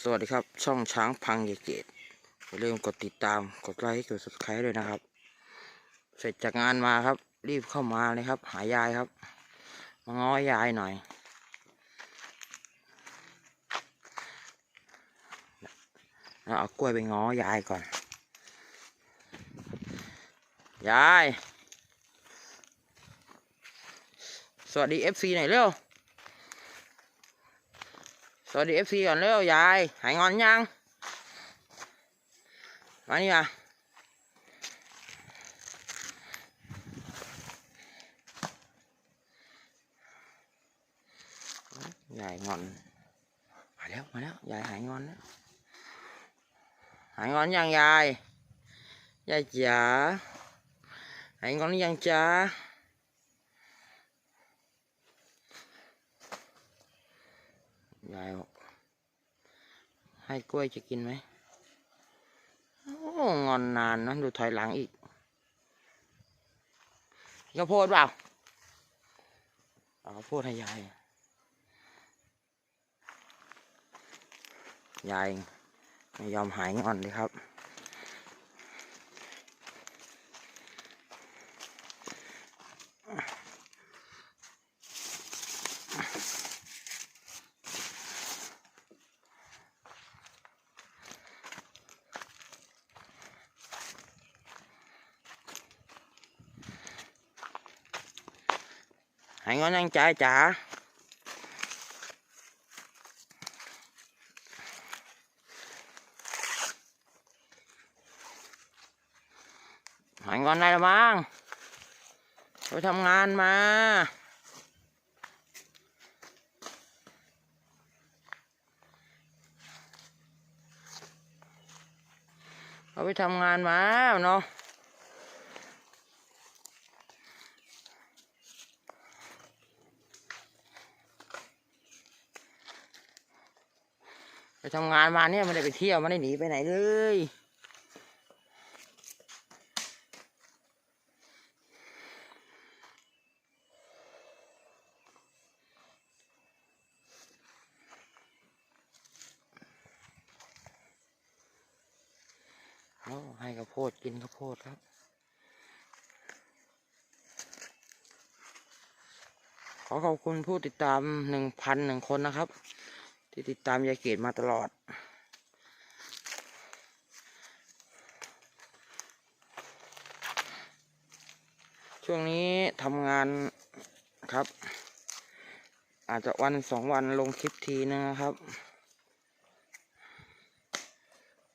สวัสดีครับ ช่องช้างพังเยเกตอย่าลืมกดติดตามกดไลค์กด subscribe ด้วยนะครับ เสร็จจากงานมาครับ รีบเข้ามาเลยครับ หายายครับ มาง้อยายหน่อย แล้วเอากล้วยไปง้อยายก่อน ยาย สวัสดี FC หน่อยเร็ว สวัสดี FC ก่อนเร็วยายหายงอนยังมานี่มายายงอนมาแล้วมาแล้วยายหายงอนแล้วหายงอนยังยายยายจ๋าหายงอนหรือยังจ๋า ยายบอกให้กล้วยจะกินไหมโอ้งอนนานนะดูถอยหลังอีกข้าวโพดเปล่าเอาข้าวโพดให้ยายยายไม่ยอมหายงอนเลยครับ หายงอนยังจ๋าจ๋าหายงอน ไปทำงานมาเนี่ยไม่ได้ไปเที่ยวไม่ได้หนีไปไหนเลยโอ้ให้ข้าวโพดกินข้าวโพดครับขอขอบคุณผู้ติดตามหนึ่งพันหนึ่งคนนะครับ ที่ติดตามยายเกดมาตลอด ช่วงนี้ทำงานครับ อาจจะวันสองวันลงคลิปทีนะครับ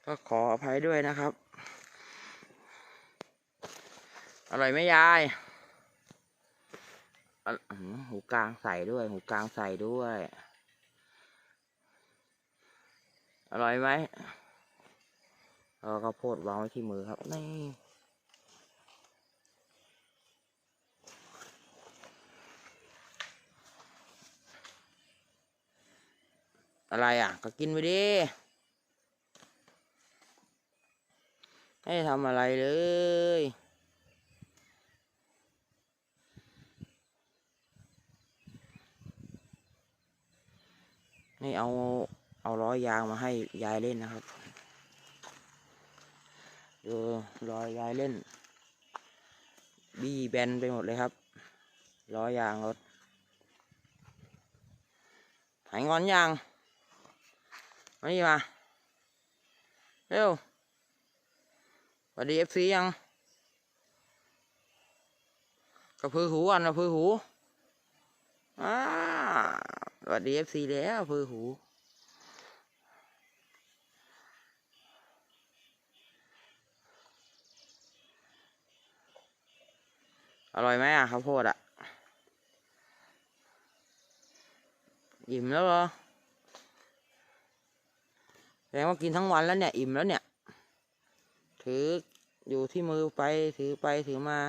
ก็ขออภัยด้วยนะครับ อร่อยไหมยายหูกลางใส่ด้วย หูกลางใส่ด้วย อร่อยไหมเอาข้าวโพดวางไว้ที่มือครับ นี่ อะไรอะ ก็กินไปดิไม่ทำอะไรเลยนี่เอา เอาล้อยางมาให้ยายเล่นนะครับ ดูล้อยายเล่น บี้แบนไปหมดเลยครับล้อยางรถหายงอนยังมานี่มาเร็วสวัสดีเอฟซียังกระพือหูอันกระพือหูอ่าสวัสดีเอฟซีแล้วกระพือหู อร่อยไหมอะข้าวโพดอะอิ่มแล้วเหรอแสดงว่ากินทั้งวันแล้วเนี่ย อิ่มแล้วเนี่ย ถืออยู่ที่มือไปถือไปถือมา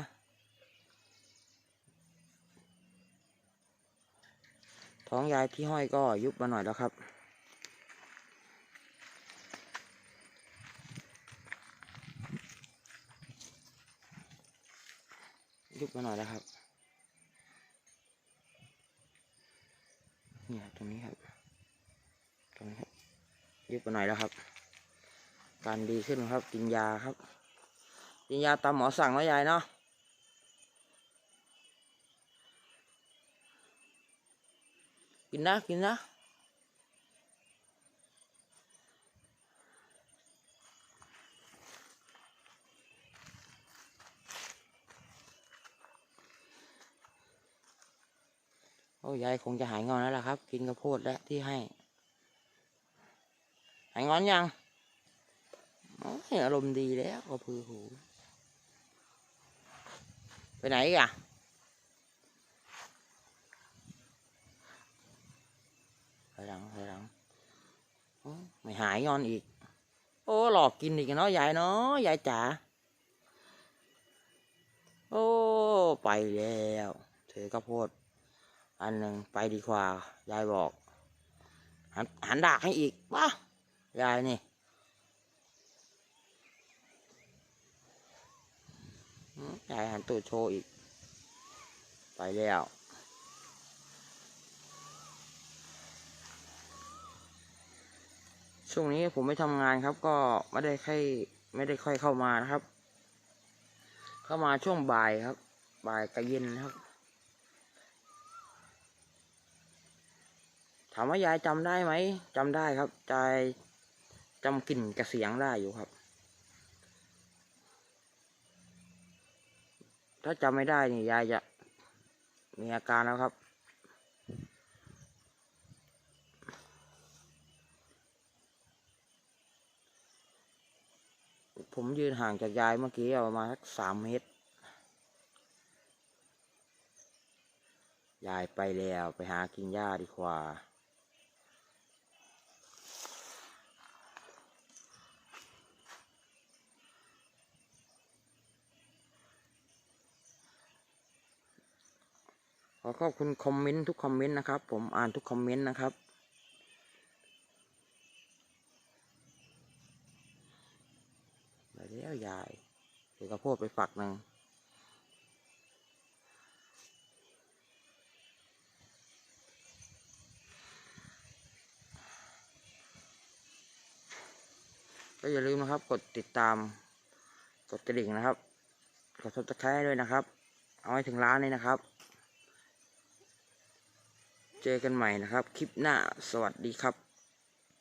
ท้องยายที่ห้อยก็ยุบมาหน่อยแล้วครับ ยุบมาหน่อยแล้วครับเนี่ยตรงนี้ครับ ตรงนี้ครับ ยุบไปหน่อยแล้วครับ การดีขึ้นครับ กินยาครับ กินยาตามหมอสั่งแล้วยายเนาะกินนะกินนะ อ้ยายคงจะหายงอนแล้วล่ะครับ กินกระโพดแล้วที่ให้ หายงอนยังโอ้ยอารมณ์ดีแล้วก็พือหู ไปไหนอีกอะไปหลังไปหลังไม่หายงอนอีก โอ้หลอกกินอีกเนาะยายเนาะยายจ๋าโอ้ ไปแล้วถือกระโพด อันหนึ่งไปดีกว่ายายบอก หันหันดากให้อีกป่ะยายนี่ยายหันตูดโชว์อีก ไปแล้วช่วงนี้ผมไม่ทำงานครับ ก็ไม่ได้ค่อยไม่ได้ค่อยเข้ามานะครับ เข้ามาช่วงบ่ายครับ บ่ายกับเย็นนะครับามว่ายายจำได้ไหมจำได้ครับยายจำกลิ่นกระเสียงได้อยู่ครับ ถ้าจำไม่ได้นี่ยายจะมีอาการแล้วครับ ผมยืนห่างจากยายเมื่อกี้ประมาณสักสามเมตร ยายไปแล้วไปหากินหญ้าดีกว่า ข อขอบคุณคอมเมนต์ทุกคอมเมนต์นะครับ ผมอ่านทุกคอมเมนต์นะครับ ไปแล้วยายเดี๋ยวกระโพดไปฝักหนึ่งก็อย่าลืมนะครับ กดติดตาม กดกระดิ่งนะครับ กดซับสไครต์ด้วยนะครับ เอาให้ถึงร้านเลยนะครับ เจอกันใหม่นะครับ คลิปหน้าสวัสดีครับ